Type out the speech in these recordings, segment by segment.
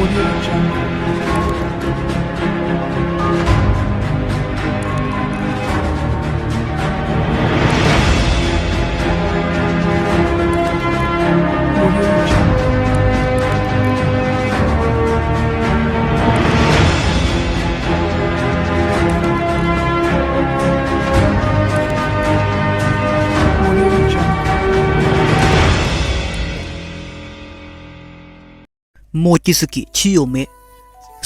我愿意 โมจิสกิชิโยเมะ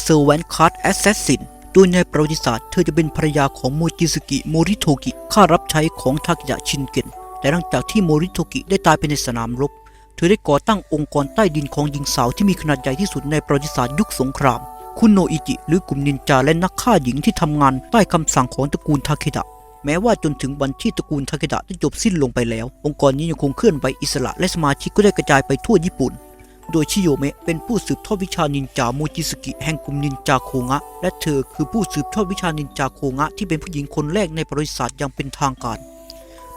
เซอร์แวนคาร์ดแอสแซสซินโดยในประวัติศาสตร์เธอจะเป็นภรรยาของโมจิสกิโมริโทกิข้ารับใช้ของทากิยะชินเกนแต่หลังจากที่โมริโทกิได้ตายไปในสนามรบ เธอได้ก่อตั้งองค์กรใต้ดินของหญิงสาวที่มีขนาดใหญ่ที่สุดในประวัติศาสตร์ยุคสงคราม คุณโนอิจิ หรือกลุ่มนินจาและนักฆ่าหญิงที่ทำงานใต้คำสั่งของตระกูลทาเคดะแม้ว่าจนถึงวันที่ตระกูลทาเคดะได้จบสิ้นลงไปแล้ว องค์กรนี้ยังคงเคลื่อนไหวอิสระและสมาชิกก็ได้กระจายไปทั่วญี่ปุ่น โดยชิโยเมะเป็นผู้สืบทอดวิชานินจาโมจิสกิแห่งกลุ่มนินจาโคงะ และเธอคือผู้สืบทอดวิชานินจาโคงะ ที่เป็นผู้หญิงคนแรกในประวัติศาสตร์อย่างเป็นทางการ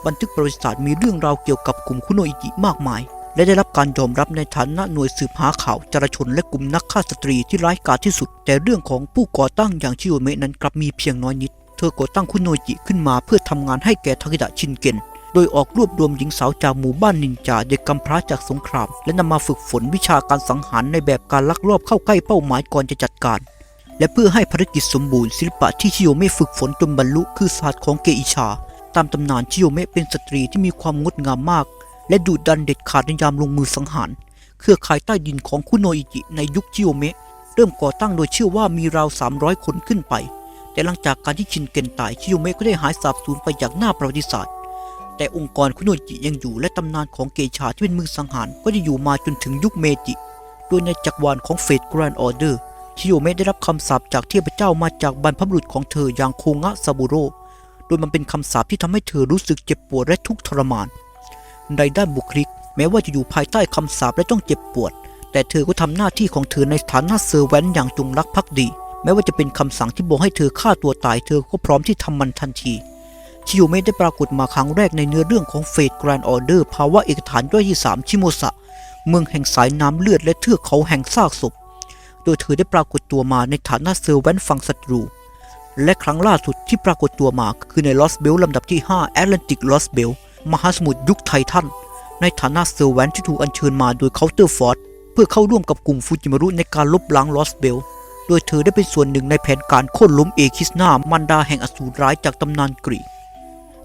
บันทึกประวัติศาสตร์มีเรื่องราวเกี่ยวกับกลุ่มคุโนอิจิมากมาย และได้รับการยอมรับในฐานะหน่วยสืบหาข่าวจราชนและกลุ่มนักฆ่าสตรีที่ร้ายกาจที่สุด แต่เรื่องของผู้ก่อตั้งอย่างชิโยเมะนั้นกลับมีเพียงน้อยนิด เธอก่อตั้งคุโนอิจิขึ้นมาเพื่อทำงานให้แก่ทากิดะชินเกน โดยออกรวบรวมหญิงสาวจากหมู่บ้านนินจาเด็กกำพร้าจากสงคราม และนำมาฝึกฝนวิชาการสังหารในแบบการลักลอบเข้าใกล้เป้าหมายก่อนจะจัดการ และเพื่อให้ภารกิจสมบูรณ์ศิลปะที่ชิโยเมะฝึกฝนจนบรรลุคือศาสตร์ของเกอิชา ตามตำนานชิโยเมะเป็นสตรีที่มีความงดงามมาก และดุดันเด็ดขาดในยามลงมือสังหารเครือข่ายใต้ดินของคุโนอิจิในยุคชิโยเมะเริ่มก่อตั้งโดยเชื่อว่ามีราว 300 คนขึ้นไป แต่หลังจากการที่ชินเกนตายชิโยเมะก็ได้หายสาบสูญไปจากหน้าประวัติศาสตร์ แต่องค์กรคุโนอิจิยังอยู่และตำนานของเกชาที่เป็นมือสังหารก็จะอยู่มาจนถึงยุคเมจิ โดยในจักรวาลของเฟดแกรนด์ออเดอร์ชิโยเมะได้รับคำสาปจากเทพเจ้ามาจากบรรพบุรุษของเธออย่างโคงะซาบุโร่โดยมันเป็นคำสาปที่ทำให้เธอรู้สึกเจ็บปวดและทุกข์ทรมาน ในด้านบุคลิก แม้ว่าจะอยู่ภายใต้คำสาปและต้องเจ็บปวด แต่เธอก็ทำหน้าที่ของเธอในฐานะเซอร์แวนอย่างจงรักภักดี แม้ว่าจะเป็นคำสั่งที่บอกให้เธอฆ่าตัวตายเธอก็พร้อมที่ทำมันทันที ชิโยเมะได้ปรากฏมาครั้งแรกในเนื้อเรื่องของเฟดแกรนด์ออเดอร์ภาวะเอกฐานย่อยที่สามชิโมสะ เมืองแห่งสายน้ำเลือดและเทือกเขาแห่งซากศพ โดยเธอได้ปรากฏตัวมาในฐานะเซอร์แวนต์ฝั่งศัตรู และครั้งล่าสุดที่ปรากฏตัวมาคือในลอสเบลลำดับที่ 5 แอตแลนติกลอสเบลมหาสมุทรยุคไททันในฐานะเซอร์แวนที่ถูกอัญเชิญมาโดยเคาน์เตอร์ฟอร์ดเพื่อเข้าร่วมกับกลุ่มฟูจิมารุในการลบล้างลอสเบลโดยเธอได้เป็นส่วนหนึ่งในแผนการโค่นล้มเอคิสนามันดาแห่งอสูรร้ายจากตำนานกรีก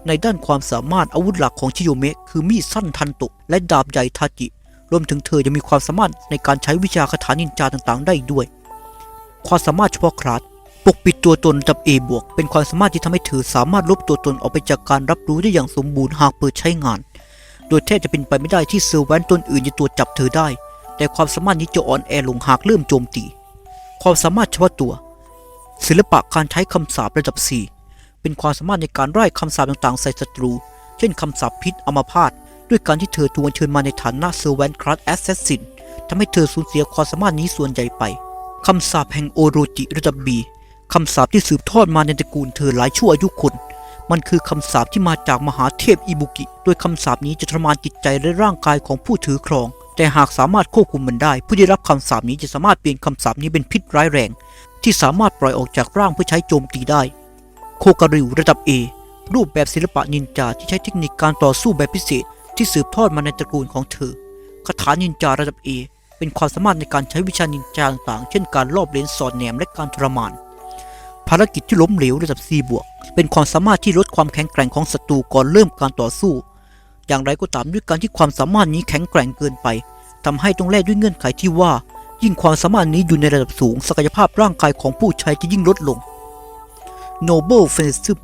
ในด้านความสามารถอาวุธหลักของชิโยเมะคือมีดสั้นทันตะและดาบใหญ่ทาจิ รวมถึงเธอยังมีความสามารถในการใช้วิชาคาถานินจาต่างๆ ได้อีกด้วย ความสามารถเฉพาะคลาสปกปิดตัวตนดับ A บวก เป็นความสามารถที่ทำให้เธอสามารถลบตัวตนออกไปจากการรับรู้ได้อย่างสมบูรณ์หากเปิดใช้งาน โดยแทบจะเป็นไปไม่ได้ที่เซอร์แวนต์ตนอื่นจะตรวจจับเธอได้ แต่ความสามารถนี้จะอ่อนแอลงหากเริ่มโจมตี ความสามารถเฉพาะตัว ศิลปะการใช้คำสาประดับ4 เป็นความสามารถในการไล่คำสาปต่างๆ ใส่ศัตรู เช่นคำสาปพิษอมาพาตด้วยการที่เธอถูกเชิญมาในฐานะเซอร์แวนคลาสแอสเซสซินทำให้เธอสูญเสียความสามารถนี้ส่วนใหญ่ไปคำสาปแห่งโอโรจิระดับบีคำสาปที่สืบทอดมาในตระกูลเธอหลายชั่วอายุคน มันคือคำสาปที่มาจากมหาเทพอิบุกิ โดยคำสาปนี้จะทรมานจิตใจและร่างกายของผู้ถือครอง แต่หากสามารถควบคุมมันได้ ผู้ได้รับคำสาปนี้จะสามารถเปลี่ยนคำสาปนี้เป็นพิษร้ายแรง ที่สามารถปล่อยออกจากร่างเพื่อใช้โจมตีได้ โคการิวระดับ A รูปแบบศิลปะนินจาที่ใช้เทคนิคการต่อสู้แบบพิเศษ ที่สืบทอดมาในตระกูลของเธอคาถานินจาระดับ A เป็นความสามารถในการใช้วิชานินจาต่างๆ เช่นการลอบเลนสอดแนมและการทรมาน ภารกิจที่ล้มเหลวระดับ C บวกเป็นความสามารถที่ลดความแข็งแกร่งของศัตรูก่อนเริ่มการต่อสู้ อย่างไรก็ตามด้วยการที่ความสามารถนี้แข็งแกร่งเกินไปทำให้ต้องแลกด้วยเงื่อนไขที่ว่า ยิ่งความสามารถนี้อยู่ในระดับสูง ศักยภาพร่างกายของผู้ใช้จะยิ่งลดลง Noble f e n s i m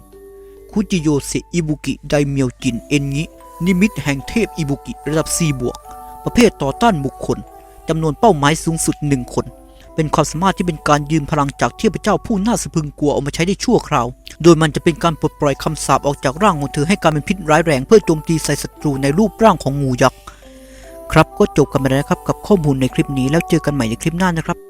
คุจิโยเซอิบุกิไดเมียวจินเอ็นงินิมิตแห่งเทพอิบุกิระดับ C บวก ประเภทต่อต้านบุคคลจำนวนเป้าหมายสูงสุดหนึ่งคน เป็นความสามารถที่เป็นการยืมพลังจากเทพเจ้าผู้น่าสะพึงกลัวเอามาใช้ได้ชั่วคราว โดยมันจะเป็นการปลดปล่อยคำสาปออกจากร่างของเธอให้การเป็นพิษร้ายแรงเพื่อโจมตีใส่ศัตรูในรูปร่างของงูยักษ์ครับก็จบกันไปแล้วนะครับกับข้อมูลในคลิปนี้แล้วเจอกันใหม่ในคลิปหน้านะครับ